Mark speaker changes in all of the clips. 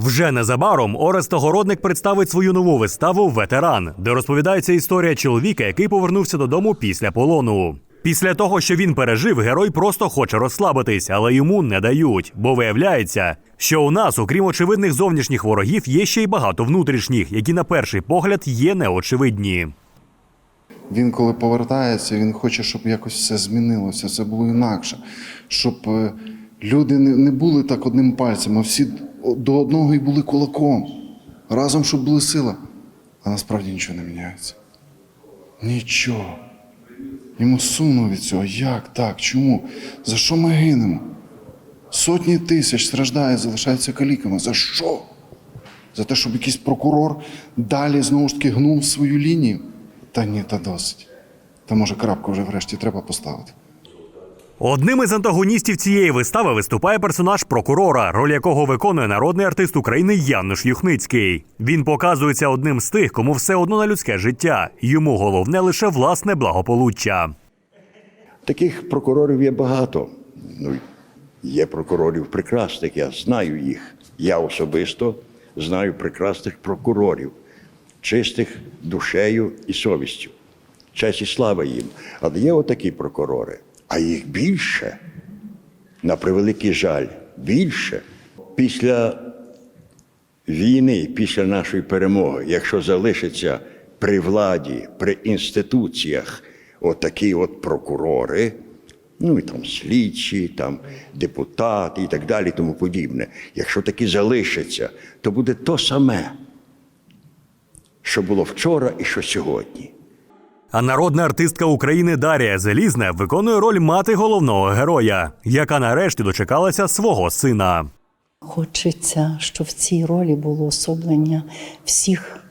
Speaker 1: Вже незабаром Орест Огородник представить свою нову виставу Ветеран, де розповідається історія чоловіка, який повернувся додому після полону. Після того, що він пережив, герой просто хоче розслабитись, але йому не дають, бо виявляється, що у нас, окрім очевидних зовнішніх ворогів, є ще й багато внутрішніх, які на перший погляд є неочевидні.
Speaker 2: Він, коли повертається, він хоче, щоб якось все змінилося, це було інакше. Щоб е, люди не були так одним пальцем, а всі до одного і були кулаком. Разом, щоб були сила. А насправді нічого не міняється. Нічого. Йому сумно від цього. Як так? Чому? За що ми гинемо? Сотні тисяч страждає, залишаються каліками. За що? За те, щоб якийсь прокурор далі знову ж таки гнув свою лінію? Та ні, та досить. Та може крапку вже врешті треба поставити.
Speaker 1: Одним із антагоністів цієї вистави виступає персонаж прокурора, роль якого виконує народний артист України Януш Юхницький. Він показується одним з тих, кому все одно на людське життя. Йому головне лише власне благополуччя.
Speaker 3: Таких прокурорів є багато. Ну, є прокурорів прекрасних, я знаю їх. Я особисто знаю прекрасних прокурорів, чистих душею і совістю. Честь і слава їм. Але є отакі прокурори, а їх більше, на превеликий жаль, більше. Після війни, після нашої перемоги, якщо залишиться при владі, при інституціях отакі от прокурори, ну і там слідчі, там депутати і так далі, тому подібне. Якщо такі залишаться, то буде то саме, що було вчора і що сьогодні.
Speaker 1: А народна артистка України Дарія Залізна виконує роль мати головного героя, яка нарешті дочекалася свого сина.
Speaker 4: Хочеться, щоб в цій ролі було особлення всіх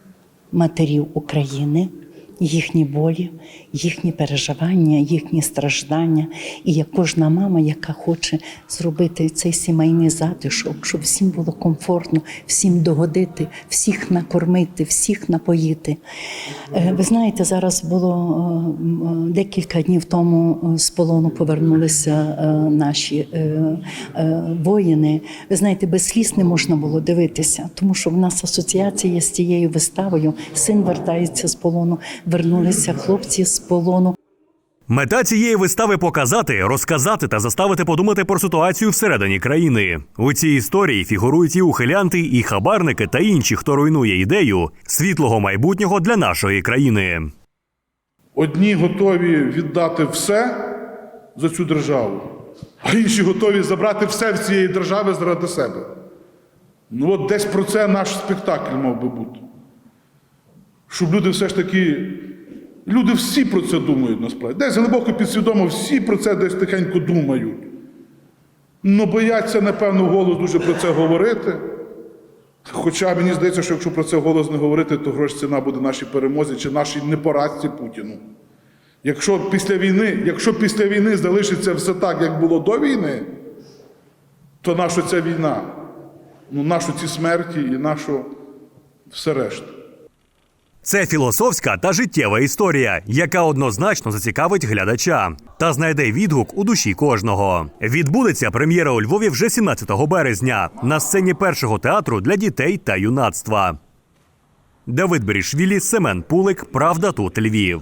Speaker 4: матерів України, їхні болі, їхні переживання, їхні страждання. І як кожна мама, яка хоче зробити цей сімейний затишок, щоб всім було комфортно, всім догодити, всіх накормити, всіх напоїти. Е, Ви знаєте, зараз було е, е, декілька днів тому з полону повернулися наші воїни. Ви знаєте, без сліз не можна було дивитися, тому що в нас асоціація з цією виставою. Син вертається з полону, вернулися хлопці з полону.
Speaker 1: Мета цієї вистави показати, розказати та заставити подумати про ситуацію всередині країни. У цій історії фігурують і ухилянти, і хабарники та інші, хто руйнує ідею світлого майбутнього для нашої країни.
Speaker 5: Одні готові віддати все за цю державу, а інші готові забрати все в цієї держави заради себе. Ну от десь про це наш спектакль мав би бути. Щоб люди все ж таки. Люди всі про це думають насправді. Десь глибоко підсвідомо всі про це десь тихенько думають. Ну бояться, напевно, вголос дуже про це говорити. Хоча мені здається, що якщо про це голос не говорити, то грош ціна буде нашій перемозі чи нашій непоразці Путіну. Якщо після війни, якщо після війни залишиться все так, як було до війни, то наша ця війна, ну, нашу ці смерті і нашу все решта.
Speaker 1: Це філософська та життєва історія, яка однозначно зацікавить глядача та знайде відгук у душі кожного. Відбудеться прем'єра у Львові вже 17 березня на сцені першого театру для дітей та юнацтва. Давид Берішвілі, Семен Пулик. Правда тут Львів.